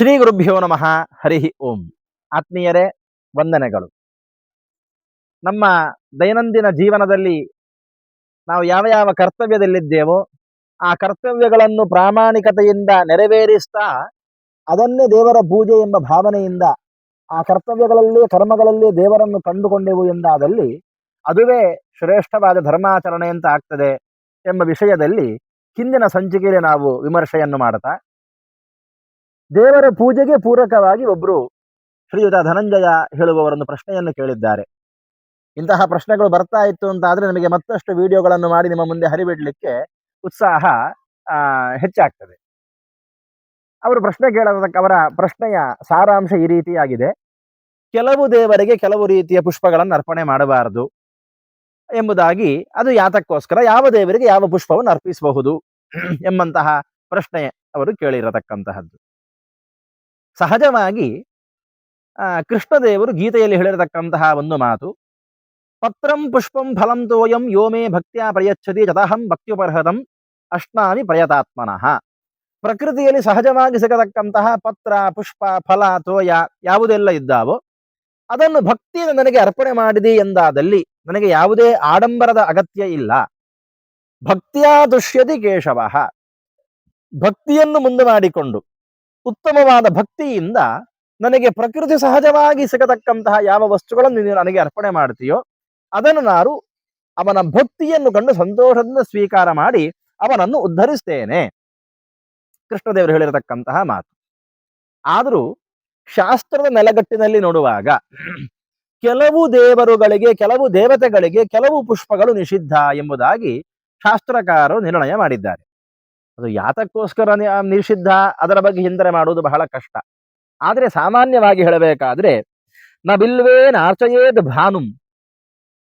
ಶ್ರೀ ಗುರುಭ್ಯೋ ನಮಃ. ಹರಿ ಓಂ. ಆತ್ಮೀಯರೇ, ವಂದನೆಗಳು. ನಮ್ಮ ದೈನಂದಿನ ಜೀವನದಲ್ಲಿ ನಾವು ಯಾವ ಯಾವ ಕರ್ತವ್ಯದಲ್ಲಿದ್ದೇವೋ, ಆ ಕರ್ತವ್ಯಗಳನ್ನು ಪ್ರಾಮಾಣಿಕತೆಯಿಂದ ನೆರವೇರಿಸ್ತಾ, ಅದನ್ನೇ ದೇವರ ಪೂಜೆ ಎಂಬ ಭಾವನೆಯಿಂದ, ಆ ಕರ್ತವ್ಯಗಳಲ್ಲಿ, ಕರ್ಮಗಳಲ್ಲಿ ದೇವರನ್ನು ಕಂಡುಕೊಂಡೆವು ಎಂದಾದಲ್ಲಿ, ಅದುವೇ ಶ್ರೇಷ್ಠವಾದ ಧರ್ಮಾಚರಣೆ ಅಂತ ಆಗ್ತದೆ ಎಂಬ ವಿಷಯದಲ್ಲಿ ಹಿಂದಿನ ಸಂಚಿಕೆಯಲ್ಲಿ ನಾವು ವಿಮರ್ಶೆಯನ್ನು ಮಾಡ್ತಾ ದೇವರ ಪೂಜೆಗೆ ಪೂರಕವಾಗಿ ಒಬ್ರು ಶ್ರೀಯುತ ಧನಂಜಯ ಹೇಳುವವರನ್ನು ಪ್ರಶ್ನೆಯನ್ನು ಕೇಳಿದ್ದಾರೆ. ಇಂತಹ ಪ್ರಶ್ನೆಗಳು ಬರ್ತಾ ಇತ್ತು ಅಂತ ಆದ್ರೆ ನಮಗೆ ಮತ್ತಷ್ಟು ವಿಡಿಯೋಗಳನ್ನು ಮಾಡಿ ನಿಮ್ಮ ಮುಂದೆ ಹರಿಬಿಡ್ಲಿಕ್ಕೆ ಉತ್ಸಾಹ ಹೆಚ್ಚಾಗ್ತದೆ. ಅವರು ಪ್ರಶ್ನೆ ಕೇಳೋದಕ್ಕೆ ಅವರ ಪ್ರಶ್ನೆಯ ಸಾರಾಂಶ ಈ ರೀತಿಯಾಗಿದೆ. ಕೆಲವು ದೇವರಿಗೆ ಕೆಲವು ರೀತಿಯ ಪುಷ್ಪಗಳನ್ನು ಅರ್ಪಣೆ ಮಾಡಬಾರದು ಎಂಬುದಾಗಿ ಅದು ಯಾತಕ್ಕೋಸ್ಕರ ಯಾವ ದೇವರಿಗೆ ಯಾವ ಪುಷ್ಪವನ್ನು ಅರ್ಪಿಸಬಹುದು ಎಂಬಂತಹ ಪ್ರಶ್ನೆ ಅವರು ಕೇಳಿರತಕ್ಕಂತಹದ್ದು. ಸಹಜವಾಗಿ ಕೃಷ್ಣದೇವರು ಗೀತೆಯಲ್ಲಿ ಹೇಳಿರತಕ್ಕಂತಹ ಒಂದು ಮಾತು. ಪತ್ರಂ ಪುಷ್ಪಂ ಫಲಂ ತೋಯಂ ಯೋ ಮೇ ಭಕ್ತ್ಯಾ ಪ್ರಯಚ್ಛತಿ ಜತಹಂ ಭಕ್ತ್ಯುಪರ್ಹತಂ ಅಷ್ಟಾಮಿ ಪ್ರಯತಾತ್ಮನಃ. ಪ್ರಕೃತಿಯಲ್ಲಿ ಸಹಜವಾಗಿ ಸಿಗತಕ್ಕಂತಹ ಪತ್ರ, ಪುಷ್ಪ, ಫಲ, ತೋಯ ಯಾವುದೆಲ್ಲ ಇದ್ದಾವೋ, ಅದನ್ನು ಭಕ್ತಿಯಿಂದ ನನಗೆ ಅರ್ಪಣೆ ಮಾಡಿದೆ ಎಂದಾದಲ್ಲಿ ನನಗೆ ಯಾವುದೇ ಆಡಂಬರದ ಅಗತ್ಯ ಇಲ್ಲ. ಭಕ್ತಿಯಾ ದುಷ್ಯತಿ ಕೇಶವ. ಭಕ್ತಿಯನ್ನು ಮುಂದೆ ಮಾಡಿಕೊಂಡು ಉತ್ತಮವಾದ ಭಕ್ತಿಯಿಂದ ನನಗೆ ಪ್ರಕೃತಿ ಸಹಜವಾಗಿ ಸಿಗತಕ್ಕಂತಹ ಯಾವ ವಸ್ತುಗಳನ್ನು ನೀನು ನನಗೆ ಅರ್ಪಣೆ ಮಾಡ್ತೀಯೋ, ಅದನ್ನು ನಾನು ಅವನ ಭಕ್ತಿಯನ್ನು ಕಂಡು ಸಂತೋಷದಿಂದ ಸ್ವೀಕಾರ ಮಾಡಿ ಅವನನ್ನು ಉದ್ಧರಿಸ್ತೇನೆ. ಕೃಷ್ಣದೇವರು ಹೇಳಿರತಕ್ಕಂತಹ ಮಾತು. ಆದರೂ ಶಾಸ್ತ್ರದ ನೆಲಗಟ್ಟಿನಲ್ಲಿ ನೋಡುವಾಗ ಕೆಲವು ದೇವರುಗಳಿಗೆ, ಕೆಲವು ದೇವತೆಗಳಿಗೆ, ಕೆಲವು ಪುಷ್ಪಗಳು ನಿಷಿದ್ಧ ಎಂಬುದಾಗಿ ಶಾಸ್ತ್ರಕಾರರು ನಿರ್ಣಯ ಮಾಡಿದ್ದಾರೆ. ಅದು ಯಾತಕ್ಕೋಸ್ಕರ ನಿಷಿದ್ಧ ಅದರ ಬಗ್ಗೆ ಹಿಂದರೆ ಮಾಡುವುದು ಬಹಳ ಕಷ್ಟ. ಆದರೆ ಸಾಮಾನ್ಯವಾಗಿ ಹೇಳಬೇಕಾದ್ರೆ ನ ನಾರ್ಚಯೇದ್ ಭಾನುಂ.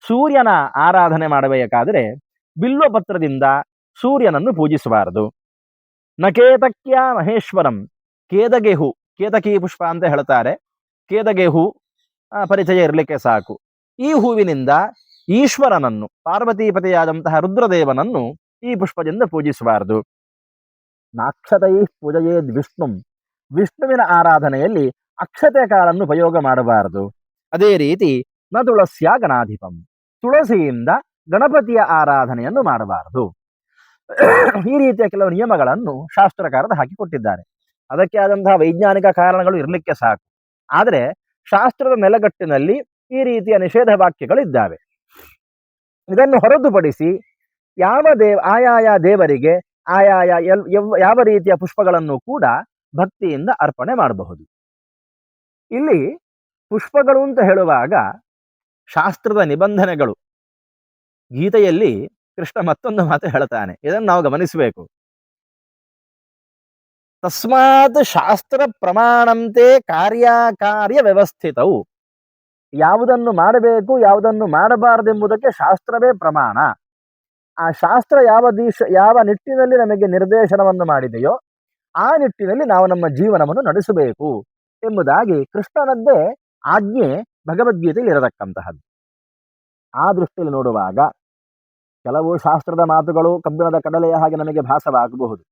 ಸೂರ್ಯನ ಆರಾಧನೆ ಮಾಡಬೇಕಾದ್ರೆ ಬಿಲ್ವ ಪತ್ರದಿಂದ ಸೂರ್ಯನನ್ನು ಪೂಜಿಸಬಾರದು. ನಕೇತಕ್ಯ ಮಹೇಶ್ವರಂ, ಕೇದಗೆಹು, ಕೇತಕಿ ಪುಷ್ಪ ಅಂತ ಹೇಳ್ತಾರೆ. ಕೇದಗೆಹು ಪರಿಚಯ ಇರಲಿಕ್ಕೆ ಸಾಕು. ಈ ಹೂವಿನಿಂದ ಈಶ್ವರನನ್ನು, ಪಾರ್ವತೀಪತಿಯಾದಂತಹ ರುದ್ರದೇವನನ್ನು ಈ ಪುಷ್ಪದಿಂದ ಪೂಜಿಸಬಾರದು. ನಾಕ್ಷತೈ ಪೂಜೆಯೇದ್ ವಿಷ್ಣು. ವಿಷ್ಣುವಿನ ಆರಾಧನೆಯಲ್ಲಿ ಅಕ್ಷತೆ ಕಾಳನ್ನು ಉಪಯೋಗ ಮಾಡಬಾರದು. ಅದೇ ರೀತಿ ನ ತುಳಸ್ಯ ಗಣಾಧಿಪಂ. ತುಳಸಿಯಿಂದ ಗಣಪತಿಯ ಆರಾಧನೆಯನ್ನು ಮಾಡಬಾರದು. ಈ ರೀತಿಯ ಕೆಲವು ನಿಯಮಗಳನ್ನು ಶಾಸ್ತ್ರಕಾರದ ಹಾಕಿಕೊಟ್ಟಿದ್ದಾರೆ. ಅದಕ್ಕೆ ಆದಂತಹ ವೈಜ್ಞಾನಿಕ ಕಾರಣಗಳು ಇರಲಿಕ್ಕೆ ಸಾಕು. ಆದರೆ ಶಾಸ್ತ್ರದ ನೆಲಗಟ್ಟಿನಲ್ಲಿ ಈ ರೀತಿಯ ನಿಷೇಧ ವಾಕ್ಯಗಳಿದ್ದಾವೆ. ಇದನ್ನು ಹೊರತುಪಡಿಸಿ ಯಾವ ದೇವ, ಆಯಾಯ ದೇವರಿಗೆ ಆಯಾಯ ಎಲ್ ಯಾವ ರೀತಿಯ ಪುಷ್ಪಗಳನ್ನು ಕೂಡ ಭಕ್ತಿಯಿಂದ ಅರ್ಪಣೆ ಮಾಡಬಹುದು. ಇಲ್ಲಿ ಪುಷ್ಪಗಳು ಅಂತ ಹೇಳುವಾಗ ಶಾಸ್ತ್ರದ ನಿಬಂಧನೆಗಳು. ಗೀತೆಯಲ್ಲಿ ಕೃಷ್ಣ ಮತ್ತೊಂದು ಮಾತು ಹೇಳ್ತಾನೆ, ಇದನ್ನು ನಾವು ಗಮನಿಸಬೇಕು. ತಸ್ಮಾತ್ ಶಾಸ್ತ್ರ ಪ್ರಮಾಣಂತೆ ಕಾರ್ಯಕಾರ್ಯ ವ್ಯವಸ್ಥಿತವು ಯಾವುದನ್ನು ಮಾಡಬೇಕು, ಯಾವುದನ್ನು ಮಾಡಬಾರದೆಂಬುದಕ್ಕೆ ಶಾಸ್ತ್ರವೇ ಪ್ರಮಾಣ. ಆ ಶಾಸ್ತ್ರ ಯಾವ ದೀಶ, ಯಾವ ನಿಟ್ಟಿನಲ್ಲಿ ನಮಗೆ ನಿರ್ದೇಶನವನ್ನು ಮಾಡಿದೆಯೋ ಆ ನಿಟ್ಟಿನಲ್ಲಿ ನಾವು ನಮ್ಮ ಜೀವನವನ್ನು ನಡೆಸಬೇಕು ಎಂಬುದಾಗಿ ಕೃಷ್ಣನದ್ದೇ ಆಜ್ಞೆ ಭಗವದ್ಗೀತೆಯಲ್ಲಿ ಇರತಕ್ಕಂತಹದ್ದು. ಆ ದೃಷ್ಟಿಯಲ್ಲಿ ನೋಡುವಾಗ ಕೆಲವು ಶಾಸ್ತ್ರದ ಮಾತುಗಳು ಕಬ್ಬಿಣದ ಕಡಲೆಯ ಹಾಗೆ ನಮಗೆ ಭಾಸವಾಗಬಹುದು.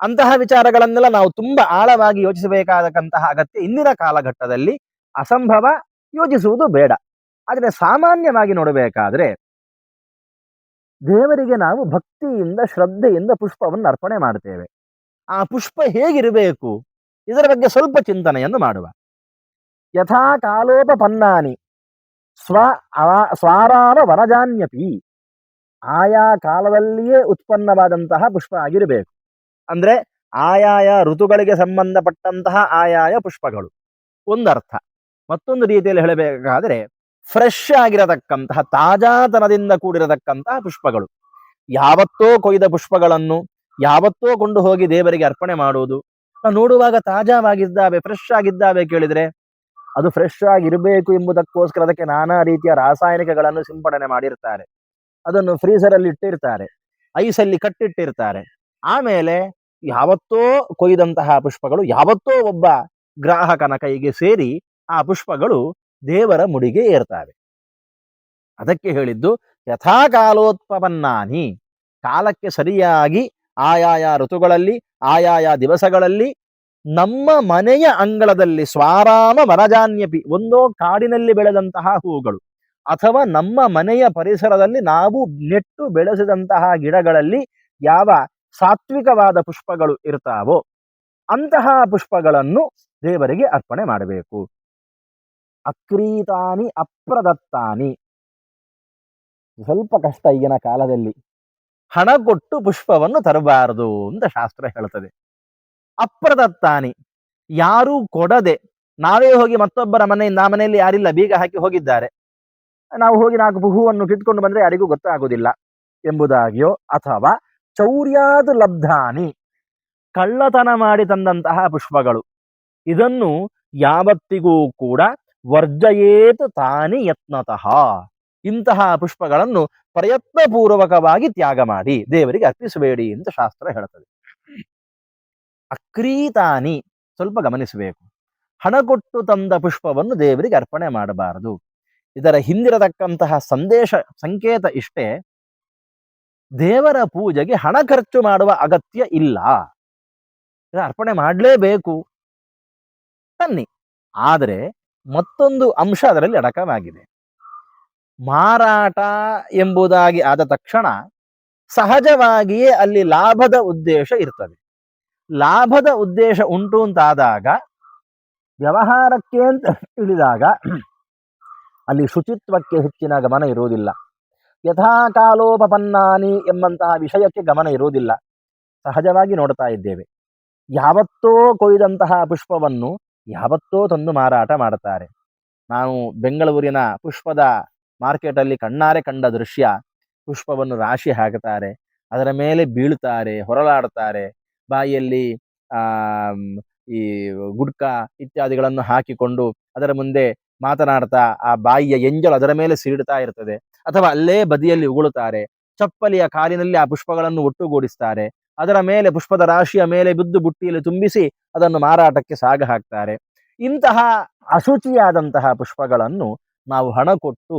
ಅಂತಹ ವಿಚಾರಗಳನ್ನೆಲ್ಲ ನಾವು ತುಂಬಾ ಆಳವಾಗಿ ಯೋಚಿಸಬೇಕಾದಕ್ಕಂತಹ ಅಗತ್ಯ ಇಂದಿನ ಕಾಲಘಟ್ಟದಲ್ಲಿ ಅಸಂಭವ ಯೋಚಿಸುವುದು ಬೇಡ. ಆದರೆ ಸಾಮಾನ್ಯವಾಗಿ ನೋಡಬೇಕಾದ್ರೆ ದೇವರಿಗೆ ನಾವು ಭಕ್ತಿಯಿಂದ, ಶ್ರದ್ಧೆಯಿಂದ ಪುಷ್ಪವನ್ನು ಅರ್ಪಣೆ ಮಾಡ್ತೇವೆ. ಆ ಪುಷ್ಪ ಹೇಗಿರಬೇಕು? ಇದರ ಬಗ್ಗೆ ಸ್ವಲ್ಪ ಚಿಂತನೆಯನ್ನು ಮಾಡುವ. ಯಥಾ ಕಾಲೋಪಪನ್ನಾನಿ ಸ್ವ ಸ್ವಾರಾವ ವನಜಾನ್ಯಪಿ. ಆಯಾ ಕಾಲದಲ್ಲಿಯೇ ಉತ್ಪನ್ನವಾದಂತಹ ಪುಷ್ಪ ಆಗಿರಬೇಕು. ಅಂದ್ರೆ ಆಯಾಯ ಋತುಗಳಿಗೆ ಸಂಬಂಧಪಟ್ಟಂತಹ ಆಯಾಯ ಪುಷ್ಪಗಳು. ಒಂದರ್ಥ. ಮತ್ತೊಂದು ರೀತಿಯಲ್ಲಿ ಹೇಳಬೇಕಾದ್ರೆ ಫ್ರೆಶ್ ಆಗಿರತಕ್ಕಂತಹ, ತಾಜಾತನದಿಂದ ಕೂಡಿರತಕ್ಕಂತಹ ಪುಷ್ಪಗಳು. ಯಾವತ್ತೋ ಕೊಯ್ದ ಪುಷ್ಪಗಳನ್ನು, ಯಾವತ್ತೋ ಕೊಂಡು ಹೋಗಿ ದೇವರಿಗೆ ಅರ್ಪಣೆ ಮಾಡುವುದು. ನೋಡುವಾಗ ತಾಜಾವಾಗಿದ್ದಾವೆ ಫ್ರೆಶ್ ಆಗಿದ್ದಾವೆ ಕೇಳಿದ್ರೆ, ಅದು ಫ್ರೆಶ್ ಆಗಿರಬೇಕು ಎಂಬುದಕ್ಕೋಸ್ಕರ ಅದಕ್ಕೆ ನಾನಾ ರೀತಿಯ ರಾಸಾಯನಿಕಗಳನ್ನು ಸಿಂಪಡಣೆ ಮಾಡಿರ್ತಾರೆ. ಅದನ್ನು ಫ್ರೀಸರ್ ಅಲ್ಲಿ ಇಟ್ಟಿರ್ತಾರೆ ಐಸಲ್ಲಿ ಕಟ್ಟಿಟ್ಟಿರ್ತಾರೆ. ಆಮೇಲೆ ಯಾವತ್ತೋ ಕೊಯ್ದಂತಹ ಪುಷ್ಪಗಳು, ಯಾವತ್ತೋ ಒಬ್ಬ ಗ್ರಾಹಕನ ಕೈಗೆ ಸೇರಿ ಆ ಪುಷ್ಪಗಳು ದೇವರ ಮುಡಿಗೆ ಏರ್ತವೆ. ಅದಕ್ಕೆ ಹೇಳಿದ್ದು ಯಥಾ ಕಾಲೋತ್ಪನ್ನಾನಿ ಕಾಲಕ್ಕೆ ಸರಿಯಾಗಿ ಆಯಾಯ ಋತುಗಳಲ್ಲಿ, ಆಯಾಯ ದಿವಸಗಳಲ್ಲಿ, ನಮ್ಮ ಮನೆಯ ಅಂಗಳದಲ್ಲಿ ಸ್ವಾರಾಮ ವನಜಾನ್ಯಪಿ ಒಂದೋ ಕಾಡಿನಲ್ಲಿ ಬೆಳೆದಂತಹ ಹೂಗಳು, ಅಥವಾ ನಮ್ಮ ಮನೆಯ ಪರಿಸರದಲ್ಲಿ ನಾವು ನೆಟ್ಟು ಬೆಳೆಸಿದಂತಹ ಗಿಡಗಳಲ್ಲಿ ಯಾವ ಸಾತ್ವಿಕವಾದ ಪುಷ್ಪಗಳು ಇರ್ತಾವೋ, ಅಂತಹ ಪುಷ್ಪಗಳನ್ನು ದೇವರಿಗೆ ಅರ್ಪಣೆ ಮಾಡಬೇಕು. ಅಕ್ರೀತಾನಿ ಅಪ್ರದತ್ತಾನಿ. ಸ್ವಲ್ಪ ಕಷ್ಟ ಈಗಿನ ಕಾಲದಲ್ಲಿ. ಹಣ ಕೊಟ್ಟು ಪುಷ್ಪವನ್ನು ತರಬಾರದು ಅಂತ ಶಾಸ್ತ್ರ ಹೇಳ್ತದೆ. ಅಪ್ರದತ್ತಾನಿ. ಯಾರೂ ಕೊಡದೆ ನಾವೇ ಹೋಗಿ ಮತ್ತೊಬ್ಬರ ಮನೆಯಿಂದ ಆ ಮನೆಯಲ್ಲಿ ಯಾರಿಲ್ಲ, ಬೀಗ ಹಾಕಿ ಹೋಗಿದ್ದಾರೆ. ನಾವು ಹೋಗಿ ನಾಲ್ಕು ಹೂವನ್ನು ಕಿಟ್ಕೊಂಡು ಬಂದ್ರೆ ಯಾರಿಗೂ ಗೊತ್ತಾಗುವುದಿಲ್ಲ ಎಂಬುದಾಗಿಯೋ ಅಥವಾ ಚೌರ್ಯಾದ ಲಬ್ಧಾನಿ, ಕಳ್ಳತನ ಮಾಡಿ ತಂದಂತಹ ಪುಷ್ಪಗಳು. ಇದನ್ನು ಯಾವತ್ತಿಗೂ ಕೂಡ ವರ್ಜಯೇತ್ ತಾನಿ ಯತ್ನತಃ. ಇಂತಹ ಪುಷ್ಪಗಳನ್ನು ಪ್ರಯತ್ನಪೂರ್ವಕವಾಗಿ ತ್ಯಾಗ ಮಾಡಿ. ದೇವರಿಗೆ ಅರ್ಪಿಸಬೇಡಿ ಅಂತ ಶಾಸ್ತ್ರ ಹೇಳುತ್ತದೆ ಅಕ್ರೀತಾನಿ ಸ್ವಲ್ಪ ಗಮನಿಸಬೇಕು. ಹಣ ಕೊಟ್ಟು ತಂದ ಪುಷ್ಪವನ್ನು ದೇವರಿಗೆ ಅರ್ಪಣೆ ಮಾಡಬಾರದು. ಇದರ ಹಿಂದಿರತಕ್ಕಂತಹ ಸಂದೇಶ, ಸಂಕೇತ ಇಷ್ಟೇ. ದೇವರ ಪೂಜೆಗೆ ಹಣ ಖರ್ಚು ಮಾಡುವ ಅಗತ್ಯ ಇಲ್ಲ. ಅರ್ಪಣೆ ಮಾಡಲೇಬೇಕು. ತನ್ನಿ. ಆದರೆ ಮತ್ತೊಂದು ಅಂಶ ಅದರಲ್ಲಿ ಅಡಕವಾಗಿದೆ. ಮಾರಾಟ ಎಂಬುದಾಗಿ ಆದ ತಕ್ಷಣ ಸಹಜವಾಗಿಯೇ ಅಲ್ಲಿ ಲಾಭದ ಉದ್ದೇಶ ಇರ್ತದೆ. ಲಾಭದ ಉದ್ದೇಶ ಉಂಟು ಅಂತಾದಾಗ, ವ್ಯವಹಾರಕ್ಕೆ ಅಂತ ಇಳಿದಾಗ ಅಲ್ಲಿ ಶುಚಿತ್ವಕ್ಕೆ ಹೆಚ್ಚಿನ ಗಮನ ಇರುವುದಿಲ್ಲ. ಯಥಾಕಾಲೋಪಪನ್ನಾನಿ ಎಂಬಂತಹ ವಿಷಯಕ್ಕೆ ಗಮನ ಇರುವುದಿಲ್ಲ. ಸಹಜವಾಗಿ ನೋಡ್ತಾ ಇದ್ದೇವೆ. ಯಾವತ್ತೋ ಕೊಯ್ದಂತಹ ಪುಷ್ಪವನ್ನು ಯಾವತ್ತೋ ತಂದು ಮಾರಾಟ ಮಾಡುತ್ತಾರೆ. ನಾವು ಬೆಂಗಳೂರಿನ ಪುಷ್ಪದ ಮಾರ್ಕೆಟಲ್ಲಿ ಕಣ್ಣಾರೆ ಕಂಡ ದೃಶ್ಯ, ಪುಷ್ಪವನ್ನು ರಾಶಿ ಹಾಕುತ್ತಾರೆ. ಅದರ ಮೇಲೆ ಬೀಳ್ತಾರೆ ಹೊರಲಾಡುತ್ತಾರೆ. ಬಾಯಿಯಲ್ಲಿ ಈ ಗುಡ್ಕ ಇತ್ಯಾದಿಗಳನ್ನು ಹಾಕಿಕೊಂಡು ಅದರ ಮುಂದೆ ಮಾತನಾಡ್ತಾ ಆ ಬಾಯಿಯ ಎಂಜಲು ಅದರ ಮೇಲೆ ಸೀಡ್ತಾ ಇರ್ತದೆ. ಅಥವಾ ಅಲ್ಲೇ ಬದಿಯಲ್ಲಿ ಉಗುಳುತ್ತಾರೆ. ಚಪ್ಪಲಿಯ ಕಾಲಿನಲ್ಲಿ ಆ ಪುಷ್ಪಗಳನ್ನು ಒಟ್ಟುಗೂಡಿಸ್ತಾರೆ. ಅದರ ಮೇಲೆ ಪುಷ್ಪದ ರಾಶಿಯ ಮೇಲೆ ಬಿದ್ದು ಬುಟ್ಟಿಯಲ್ಲಿ ತುಂಬಿಸಿ ಅದನ್ನು ಮಾರಾಟಕ್ಕೆ ಸಾಗ ಹಾಕ್ತಾರೆ. ಇಂತಹ ಅಶುಚಿಯಾದಂತಹ ಪುಷ್ಪಗಳನ್ನು ನಾವು ಹಣ ಕೊಟ್ಟು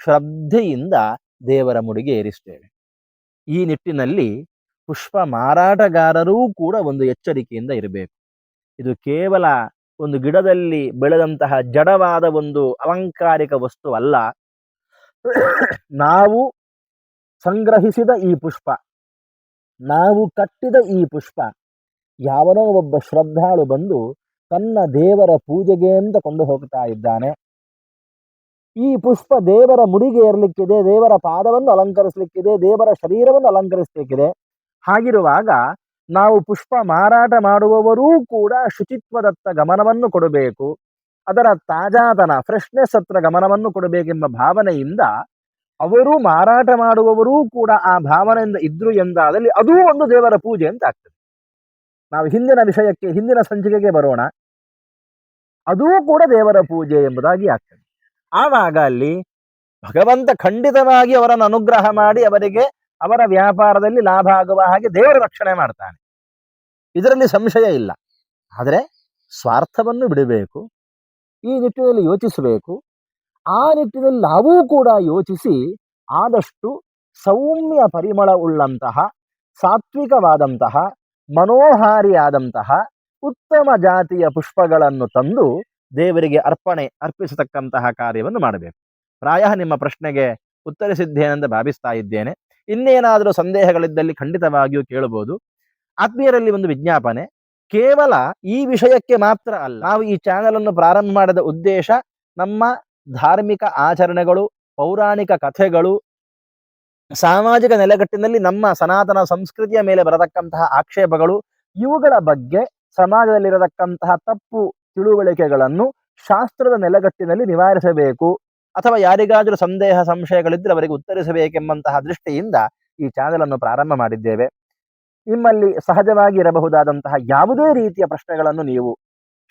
ಶ್ರದ್ಧೆಯಿಂದ ದೇವರ ಮುಡಿಗೆ ಏರಿಸ್ತೇವೆ. ಈ ನಿಟ್ಟಿನಲ್ಲಿ ಪುಷ್ಪ ಮಾರಾಟಗಾರರೂ ಕೂಡ ಒಂದು ಎಚ್ಚರಿಕೆಯಿಂದ ಇರಬೇಕು. ಇದು ಕೇವಲ ಒಂದು ಗಿಡದಲ್ಲಿ ಬೆಳೆದಂತಹ ಜಡವಾದ ಒಂದು ಅಲಂಕಾರಿಕ ವಸ್ತು ಅಲ್ಲ. ನಾವು ಸಂಗ್ರಹಿಸಿದ ಈ ಪುಷ್ಪ ನಾವು ಕಟ್ಟಿದ ಈ ಪುಷ್ಪ, ಯಾವನೋ ಒಬ್ಬ ಶ್ರದ್ಧಾಳು ಬಂದು ತನ್ನ ದೇವರ ಪೂಜೆಗೆ ಅಂತ ಕೊಂಡು ಹೋಗ್ತಾ ಇದ್ದಾನೆ. ಈ ಪುಷ್ಪ ದೇವರ ಮುಡಿಗೆ ಏರ್ಲಿಕ್ಕಿದೆ, ದೇವರ ಪಾದವನ್ನು ಅಲಂಕರಿಸಲಿಕ್ಕಿದೆ, ದೇವರ ಶರೀರವನ್ನು ಅಲಂಕರಿಸಲಿಕ್ಕಿದೆ. ಹಾಗಿರುವಾಗ ನಾವು ಪುಷ್ಪ ಮಾರಾಟ ಮಾಡುವವರೂ ಕೂಡ ಶುಚಿತ್ವದತ್ತ ಗಮನವನ್ನು ಕೊಡಬೇಕು. ಅದರ ತಾಜಾತನ ಫ್ರೆಶ್ನೆಸ್ ಹತ್ರ ಗಮನವನ್ನು ಕೊಡಬೇಕೆಂಬ ಭಾವನೆಯಿಂದ ಅವರು ಮಾರಾಟ ಮಾಡುವವರೂ ಕೂಡ ಆ ಭಾವನೆಯಿಂದ ಇದ್ರು ಎಂದಾದಲ್ಲಿ ಅದೂ ಒಂದು ದೇವರ ಪೂಜೆ ಅಂತ ಆಗ್ತದೆ. ನಾವು ಹಿಂದಿನ ವಿಷಯಕ್ಕೆ, ಹಿಂದಿನ ಸಂಚಿಕೆಗೆ ಬರೋಣ. ಅದೂ ಕೂಡ ದೇವರ ಪೂಜೆ ಎಂಬುದಾಗಿ ಆಗ್ತದೆ. ಆವಾಗ ಅಲ್ಲಿ ಭಗವಂತ ಖಂಡಿತವಾಗಿ ಅವರನ್ನು ಅನುಗ್ರಹ ಮಾಡಿ ಅವರಿಗೆ ಅವರ ವ್ಯಾಪಾರದಲ್ಲಿ ಲಾಭ ಆಗುವ ಹಾಗೆ ದೇವರ ರಕ್ಷಣೆ ಮಾಡ್ತಾನೆ. ಇದರಲ್ಲಿ ಸಂಶಯ ಇಲ್ಲ. ಆದರೆ ಸ್ವಾರ್ಥವನ್ನು ಬಿಡಬೇಕು. ಈ ನಿಟ್ಟಿನಲ್ಲಿ ಯೋಚಿಸಬೇಕು. ಆ ನಿಟ್ಟಿನಲ್ಲಿ ನಾವೂ ಕೂಡ ಯೋಚಿಸಿ ಆದಷ್ಟು ಸೌಮ್ಯ ಪರಿಮಳ ಉಳ್ಳಂತಹ ಸಾತ್ವಿಕವಾದಂತಹ, ಮನೋಹಾರಿಯಾದಂತಹ ಉತ್ತಮ ಜಾತಿಯ ಪುಷ್ಪಗಳನ್ನು ತಂದು ದೇವರಿಗೆ ಅರ್ಪಣೆ ಅರ್ಪಿಸತಕ್ಕಂತಹ ಕಾರ್ಯವನ್ನು ಮಾಡಬೇಕು. ಪ್ರಾಯ ನಿಮ್ಮ ಪ್ರಶ್ನೆಗೆ ಉತ್ತರಿಸಿದ್ದೇನೆಂದು ಭಾವಿಸ್ತಾ ಇದ್ದೇನೆ. ಇನ್ನೇನಾದರೂ ಸಂದೇಹಗಳಿದ್ದಲ್ಲಿ ಖಂಡಿತವಾಗಿಯೂ ಕೇಳಬಹುದು. ಆತ್ಮೀಯರಲ್ಲಿ ಒಂದು ವಿಜ್ಞಾಪನೆ, ಕೇವಲ ಈ ವಿಷಯಕ್ಕೆ ಮಾತ್ರ ಅಲ್ಲ, ನಾವು ಈ ಚಾನೆಲ್ ಅನ್ನು ಪ್ರಾರಂಭ ಮಾಡಿದ ಉದ್ದೇಶ ನಮ್ಮ ಧಾರ್ಮಿಕ ಆಚರಣೆಗಳು, ಪೌರಾಣಿಕ ಕಥೆಗಳು, ಸಾಮಾಜಿಕ ನೆಲೆಗಟ್ಟಿನಲ್ಲಿ ನಮ್ಮ ಸನಾತನ ಸಂಸ್ಕೃತಿಯ ಮೇಲೆ ಬರತಕ್ಕಂತಹ ಆಕ್ಷೇಪಗಳು, ಇವುಗಳ ಬಗ್ಗೆ ಸಮಾಜದಲ್ಲಿರತಕ್ಕಂತಹ ತಪ್ಪು ತಿಳುವಳಿಕೆಗಳನ್ನು ಶಾಸ್ತ್ರದ ನೆಲೆಗಟ್ಟಿನಲ್ಲಿ ನಿವಾರಿಸಬೇಕು ಅಥವಾ ಯಾರಿಗಾದರೂ ಸಂದೇಹ ಸಂಶಯಗಳಿದ್ದರೆ ಅವರಿಗೆ ಉತ್ತರಿಸಬೇಕೆಂಬಂತಹ ದೃಷ್ಟಿಯಿಂದ ಈ ಚಾನೆಲ್ ಅನ್ನು ಪ್ರಾರಂಭ ಮಾಡಿದ್ದೇವೆ. ನಿಮ್ಮಲ್ಲಿ ಸಹಜವಾಗಿ ಇರಬಹುದಾದಂತಹ ಯಾವುದೇ ರೀತಿಯ ಪ್ರಶ್ನೆಗಳನ್ನು ನೀವು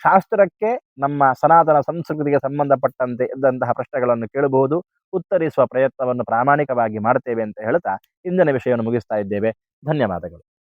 ಶಾಸ್ತ್ರಕ್ಕೆ ನಮ್ಮ ಸನಾತನ ಸಂಸ್ಕೃತಿಗೆ ಸಂಬಂಧಪಟ್ಟಂತೆ ಇದ್ದಂತಹ ಪ್ರಶ್ನೆಗಳನ್ನು ಕೇಳಬಹುದು, ಉತ್ತರಿಸುವ ಪ್ರಯತ್ನವನ್ನು ಪ್ರಾಮಾಣಿಕವಾಗಿ ಮಾಡ್ತೇವೆ ಅಂತ ಹೇಳ್ತಾ ಇಂದಿನ ವಿಷಯವನ್ನು ಮುಗಿಸ್ತಾ ಇದ್ದೇವೆ. ಧನ್ಯವಾದಗಳು.